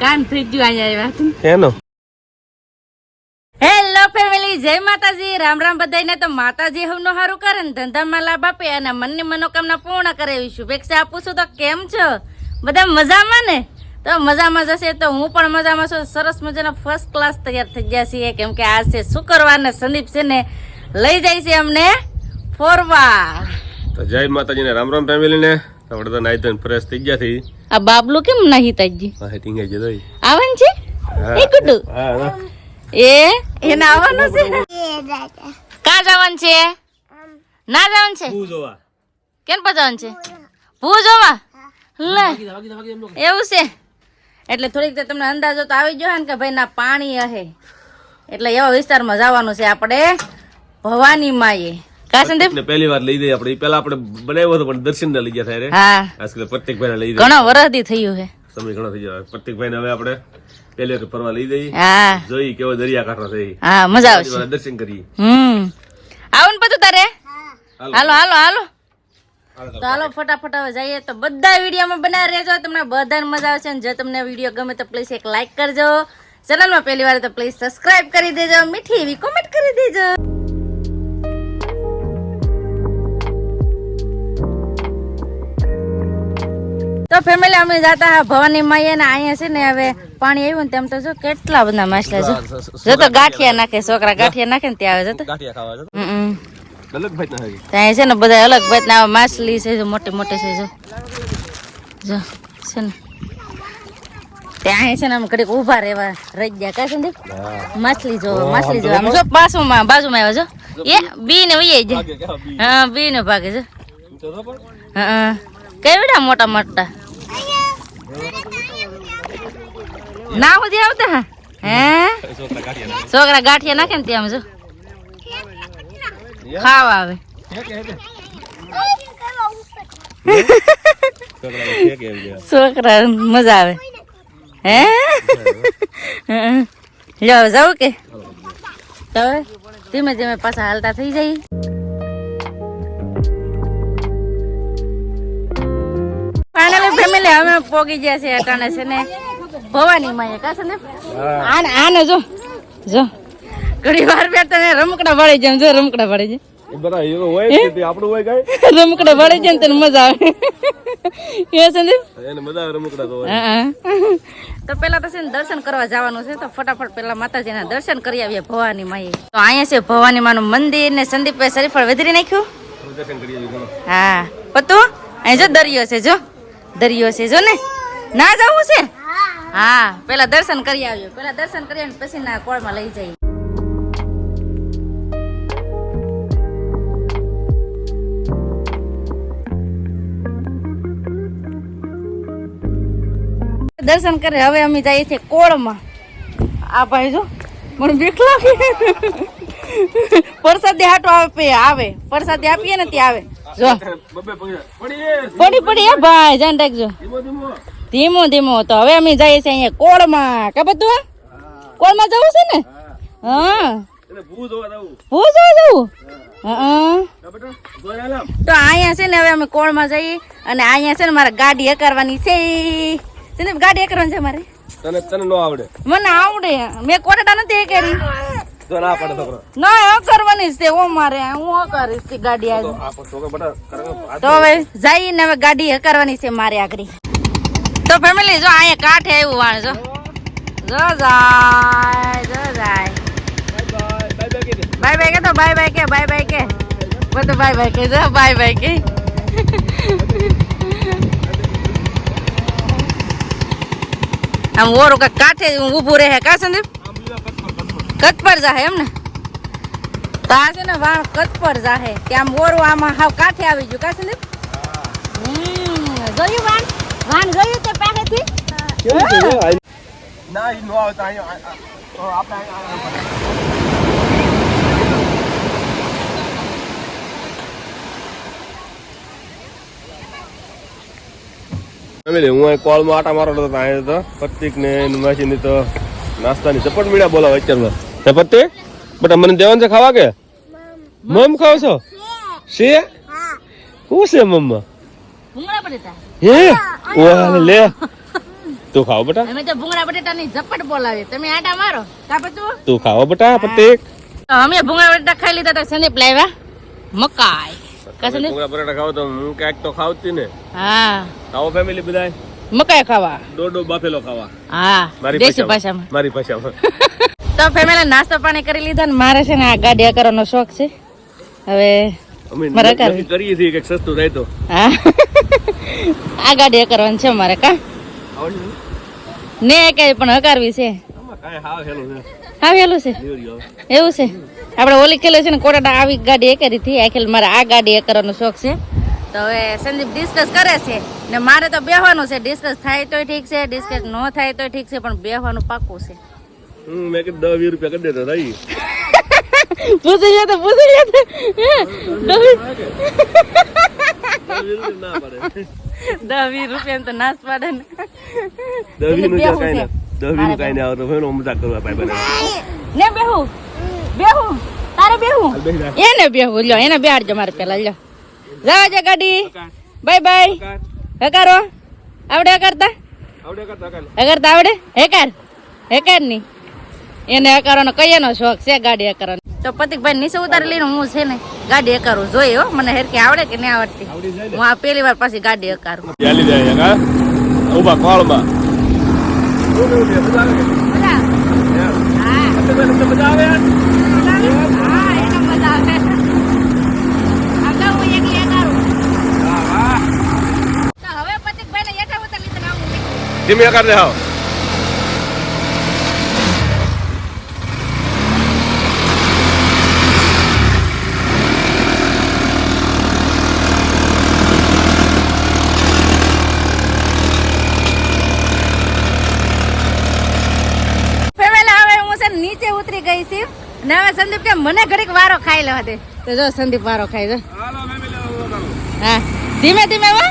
કાન થઈ ગયું અહીંયા આવ્યા એનો હેલો. ફેમિલી જય માતાજી. રામ રામ બધાને તો માતાજી હવનું હારું કરે ને. ધંધામાં લાભ આપે અને મનની મનોકામના પૂર્ણ કરે એવી શુભેચ્છા આપું છું. તો કેમ છો? બધા મજામાં ને? તો મજામાં જશે તો હું પણ મજામાં છું. સરસ મજાના ફર્સ્ટ ક્લાસ તૈયાર થઈ ગયા છીએ. કેમ કે આ છે શુક્રવાર ને સંદીપ છે ને. લઈ જાય છે અમને ફોરવા તો જય માતાજી ને. રામ રામ ફેમિલી ને. આપણે તો નાઈ ધોઈને ફ્રેશ થઈ ગયા થી આ બાબલું કેમ નહીં તાજી? હા ટીંગાઈ જતો આવે છે એ. હા. એ? એને આવવાનું છે? ક્યાં જવાનું છે? ના જવાનું છે? તું જોવા. કેમ છે? ભૂ જોવા? લે. એવું છે? એટલે થોડીક તો તમને અંદાજો તો આવી ગયો ને કે ભાઈ ના પાણી અહે. એટલે એવા વિસ્તારમાં જવાનું છે આપણે ભવાની માએ. કા સંદીપ ને પહેલી વાર લઈ જઈએ આપણે. ઈ આપણે બનાવ્યો હતો પણ દર્શન ને લઈ ગયા થાય રે હા. આજકાલ પ્રત્યેકભાઈ ને લઈ જાય ઘણા વરસથી થયું છે. સમય ઘણો થઈ જાય પ્રત્યેકભાઈ ને હવે આપણે પહેલી વાર ફરવા લઈ જઈએ. હા. જોઈ કેવો દરિયા કાંઠો છે. હા મજા આવશે. દર્શન કરીએ. હમ. આવું ને બધું તારે? હાલો. હાલો હાલો હાલો. હાલો તો હાલો ફટાફટ હવે જઈએ. તો બધા વિડીયોમાં બનાવી રહેજો. તમને બધાને મજા આવશે. અને જો તમને વીડિયો ગમે તો પ્લીઝ એક લાઈક કરજો. ચેનલમાં પહેલી વાર તો પ્લીઝ સબસ્ક્રાઇબ કરી દેજો. મીઠી એવી કોમેન્ટ કરી દેજો. તો ફેમિલી અમે જતા હા ભવાની માઈએ ને અહીંયા છે ને હવે પાણી આવ્યું ને તેમ તો જો કેટલા બધા માછલા છે. જો તો ગાંઠિયા નાખે છોકરા ગાંઠિયા નાખે ને ત્યાં આવે જો તો. ગાંઠિયા ખાવા છે હમ દલકભાઈ ના હોય ત્યાં છે ને બધા અલગ ભાતના ના માછલી છે જો મોટી મોટી છે જો. જો છે ને. ત્યાં છે ને આમ ઘડીક ઊભા રહેવા રહી ગયા. કા સંદીપ માછલી જો માછલી જો આમ જો પાછુંમાં બાજુમાં આવ્યા જો. એ બી ને બી હા બી ને ભાગે? જો. હા કેવડા મોટા મોટા ના સુધી આવતા? હે? છોકરા ગાંઠિયા નાખે ને ત્યાં જો. ખાવા આવે. છોકરા મજા આવે. હે? લ્યો જાવ કે? તો ધીમે ધીમે પાછા હાલતા થઈ જાય. ફાઇનલી ફેમિલી અમે પોગી ગયા છે અટાણે છે ને. ભવાની માં કા છે ને? આને આને જો જો. ઘણી વાર બે તને રમકડા વળી જાય જો રમકડા વળી જાય એ બધા હોય કે આપણું હોય કાંઈ? રમકડા વળી જાય તને મજા આવે. એ સંદીપ એને મજા આવે રમકડા તો હા. તો પેલા તો છે ને દર્શન કરવા જવાનું છે તો ફટાફટ પેલા માતાજીના દર્શન કરી આવીએ ભવાની માએ. તો અહીંયા છે ભવાની માનું મંદિર ને સંદીપભાઈ શરીફળ વધરી નાખ્યું? દર્શન હા. પતું અહીં જો દરિયો છે જો. દરિયો છે જો ને. ના જવું છે? હા. પેલા દર્શન કરી આવ્યો પેલા દર્શન કરી આવીને પછી ના કોળમાં લઈ જઈએ. દર્શન કરે હવે અમે જઈએ છીએ કોળમાં. આ ભાઈ જો મને બીક લાગે. પ્રસાદી હાટો આવે આવે. પ્રસાદી આપીએ ને ત્યાં આવે. જો. પડી પડી હે ભાઈ જાન રાખજો. ધીમો ધીમો. તો હવે અમે જઈએ છીએ અહીંયા કોળમાં. કે બધું કોળમાં જવું છે ને? હા. ભૂ જોવા જવું. તો અહીંયા છે ને હવે અમે કોળમાં જઈએ અને અહીંયા છે ને મારે ગાડી હકારવાની છે. ગાડી કરવાની છે મારે? તને તને ન આવડે. મને આવડે. મેં કોટાટા નથી કરી તો ના પાડે છોકરો. ના હકારવાની જ છે. ઓ મારે હું હકારીશ તે ગાડી આજે તો આ પણ છોકરો બેટા કરે હાથ તો હવે જઈને હવે ગાડી હકારવાની છે મારે આગળ. તો ફેમિલી જો અહીંયા કાંઠે આવ્યું વાણ જો. જો જાય જો જાય. Bye bye bye bye bye કે દે. બાય બાય કે તો બાય બાય કે. બધું બાય બાય કે જો બાય બાય કે. આમ ઓરું કાંઈક કાંઠે ઊભું રહે કા સંદીપ? આમ બીજા કચ્છ પર, જાહે એમ ને? તો આ છે ને વાણ કત પર જાહે. ત્યાં મોરું આમાં હાવ કાંઠે આવી ગયું. કાશે ને? હમ, જોયું વાણ? વાણ જોયું તે પાસેથી? ના ઈ નો અહીંયા આપણે ફેમિલી હું અહીં કોલમાં આટા મારો હતો તો પ્રતિક ને માસી તો નાસ્તાની ચપટ મીડા બોલાવે અત્યારમાં. પ્રતિક બેટા મને દેવાનું છે ખાવા કે? મમ. ખાવ છો? છે. શું છે મમ્મા? બટેટા. હે? વાહ લે. તું ખાવ બેટા. અમે તો ભૂંગળા બટેટાની ઝપટ બોલાવે તમે આટા મારો. કા પછી તું ખાવ બેટા પત્તે અમે ભૂંગળા બટેટા ખાઈ લીધા તા સંદીપ લાવ્યા મકાઈ. કા સંદીપ ભૂંગળા બટેટા ખાવ તો હું ક્યાંક તો ખાવતી ને. હા. ખાવો ફેમિલી બધાય? મકાઈ ખાવા. દોડો બાફેલો ખાવા. હા. મારી ભાષામાં. મારી ભાષામાં. તો ફેમિલી નાસ્તો પાણી કરી લીધા ને મારે છે ને આ ગાડિયા કરવાનો શોખ છે. હવે મારા કરીએ છીએ કે સસ્તું થાય તો. હા. આ ગાડિયા કરવાનું છે મારે કા? ને કઈ પણ હકારવી છે. આમાં હેલું છે. હા એવું છે? આપણે ઓલી ખેલે છે ને કોટાડા આવી ગાડી એ કરી હતી આખી મારે આ ગાડી એ કરવાનો શોખ છે. તો હવે સંદીપ ડિસ્કસ કરે છે. ને મારે તો બેહવાનું છે. ડિસ્કસ થાય તોય ઠીક છે ડિસ્કસ ન થાય તોય ઠીક છે પણ બેહવાનું પાક્કું છે. મેં કે દસ વીસ રૂપિયા કરી દેતા ભાઈ પૂછી લે પૂછી લે દસ વીસ રૂપિયા તો નાશ પાડે ને. દસ વીસનું કઈ છે. ના. દસ વીસનું કાંઈ ના આવે ભાઈ મજાક કરવા ભાઈ બને ને બેહું. બેહું. તારે બેહું. એને બેહું. લ્યો એને બેહાડજો મારે પેલા લ્યો. જાવ જે ગાડી. Bye bye. હકારો. આવડે હકારતા? આવડે. હકારતા આવડે? હેકાર. હેકારની એને હકારવાનો કયાનો શોખ છે? ગાડી હકારવાનો. તો પતિકભાઈ નીચે ઉતારી લઈને હું છે ને ગાડી હકારું. જોઈએ હો મને હેરકી આવડે કે નહીં આવડતી? આવડી જાય ને. હું આ પહેલી વાર પાછી ગાડી હકારું. ચાલી જાય કા ઊભા કોળમાં ધીમે કેવું છે? મજા આવે કે? મજા એમ. હા એટલે બેન, તમને મજા આવે યાર? હા એને મજા આવે આગળ હું એકલી હકારું હા, વાહ. તો હવે પતિકભાઈને હેઠા ઉતારી લીધા ને આવું ધીમે આકાર દે હાવ. ફેમિલી હવે હું છે ને નીચે ઉતરી ગઈ છું ને હવે સંદીપ કે મને ઘડીક વારો ખાઈ લેવા દે. તો જો સંદીપ વારો ખાઈ જો. હા. ધીમે ધીમે વા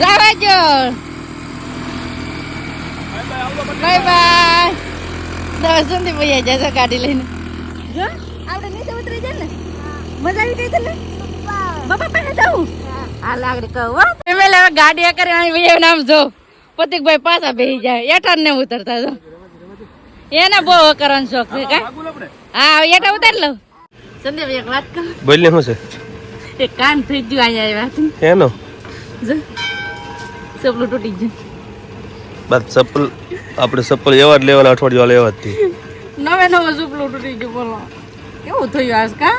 જવા જો બાય બાય. દવા સંદીપ ભાઈ જશે ગાડી લઈને. જો. આપણે નીચે ઉતરી જાય ને. મજા આવી ગઈ તને? બાપા પાસે જાઉં? હાલ આગળ કહું હો. હવે ગાડી કરી અહીં ભાઈ નામ જો. પતિકભાઈ પાછા બેસી જાય. એઠા ને ઉતરતા જો. એને બહુ કરવાનો શોખ છે કા હા એટા ઉતાર ઉતારી લઉં. સંદીપ એક વાત કહું? બોલ ને શું એક કાન થઈ ગયું અહીંયા આવ્યા છે એનો? જો સપલું તૂટી ગયું. બસ સપલ આપણે સપલ એવા જ લેવાના અઠવાડિયા લેવા જ હતી નવે નવો સપલું તૂટી ગયું બોલો. કેવું થયું આજ કા?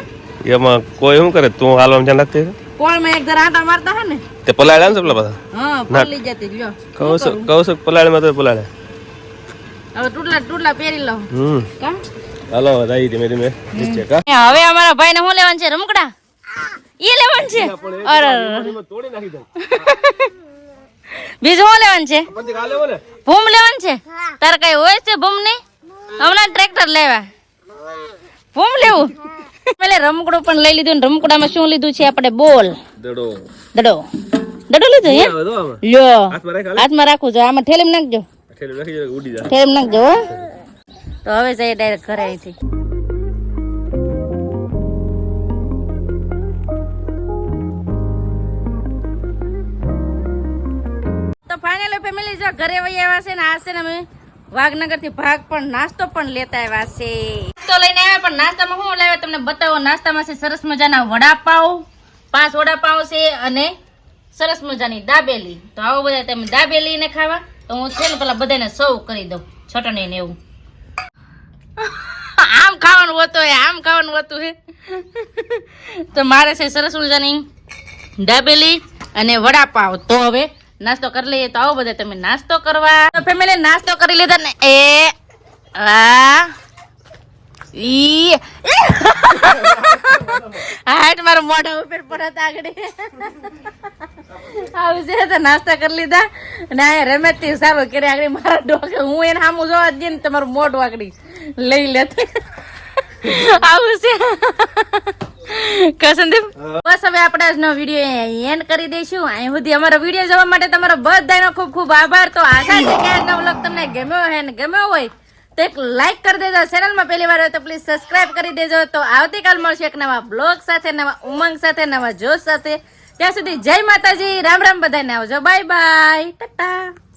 એમાં કોઈ શું કરે? તું હાલવા જ્યાં લાગતી કોણ મેં એક દર આટા મારતા હે ને? તે પલાળ્યા ને સપલા બધા હા પલળી જતી લ્યો. કહું છું કહું છું માં તો પલાળે હવે ટૂટલા ટૂટલા પહેરી લો હમ. હાલો જાય ધીમે ધીમે. નીચે કા? હવે અમારા ભાઈ ને શું લેવાનું છે રમકડા? એ લેવાનું છે? અરે. તોડી નાખી દઉં. બીજું શું લેવાનું છે? ભૂમ લેવાનું છે? તારે કઈ હોય છે ભૂમ નહીં હમણાં ટ્રેક્ટર લેવા. ભૂમ લેવું? પેલે રમકડું પણ લઈ લીધું ને રમકડામાં શું લીધું છે આપણે? બોલ. દડો. દડો. દડો લીધું હે આવે લ્યો. હાથમાં રાખું છે. આમાં ઠેલીમ નાખજો. થેલી નાખી ઉડી જાય. નાખજો તો હવે જઈએ ડાયરેક્ટ ઘરે અહીંથી. તો ફાઇનલી ફેમિલી જો ઘરે વહી આવ્યા છે ને આ છે ને અમે વાઘનગરથી ભાગ પણ નાસ્તો પણ લેતા આવ્યા છે. તો લઈને આવ્યા પણ નાસ્તામાં શું લાવ્યા તમને બતાવો? નાસ્તામાં છે સરસ મજાના વડાપાવ પાંચ વડાપાવ છે અને સરસ મજાની દાબેલી. તો આવો બધા તમે દાબેલી ને ખાવા. તો હું છે ને પેલા બધાને સૌ કરી દઉં, ચટણી ને એવું. આમ ખાવાનું હોતું હે આમ ખાવાનું હોતું હે તો મારે છે સરસ મજાની ડાબેલી અને વડાપાવ. તો હવે નાસ્તો કરી લઈએ, તો આવો બધા તમે નાસ્તો કરવા. ફેમિલી નાસ્તો કરી લીધા ને એ, આ ઈ. હાટ મારા મોઢા ઉપર પડત આગળ. આવું છે તો નાસ્તા કરી લીધા. અને આ રમેશથી સારું કરે આગળ મારા ડોકે. હું એને સામું જોવા જ જઈને તમારું મોઢું આગળ લઈ લેત આવું છે. કસંદીપ બસ હવે આપણે આજનો વીડિયો એન્ડ કરી દઈશું. અહીં સુધી અમારો વીડિયો જોવા માટે તમારો બધાનો ખૂબ ખૂબ આભાર. તો આશા છે કે આજનો વ્લોગ તમને ગમ્યો હોય ને ગમ્યો હોય તો એક લાઈક કરી દેજો. ચેનલમાં પહેલી વાર હોય તો પ્લીઝ સબસ્ક્રાઇબ કરી દેજો. તો આવતીકાલ મળશે એક નવા બ્લોગ સાથે, નવા ઉમંગ સાથે, નવા જોશ સાથે. ત્યાં સુધી જય માતાજી. રામ રામ બધાને આવજો. Bye bye Tata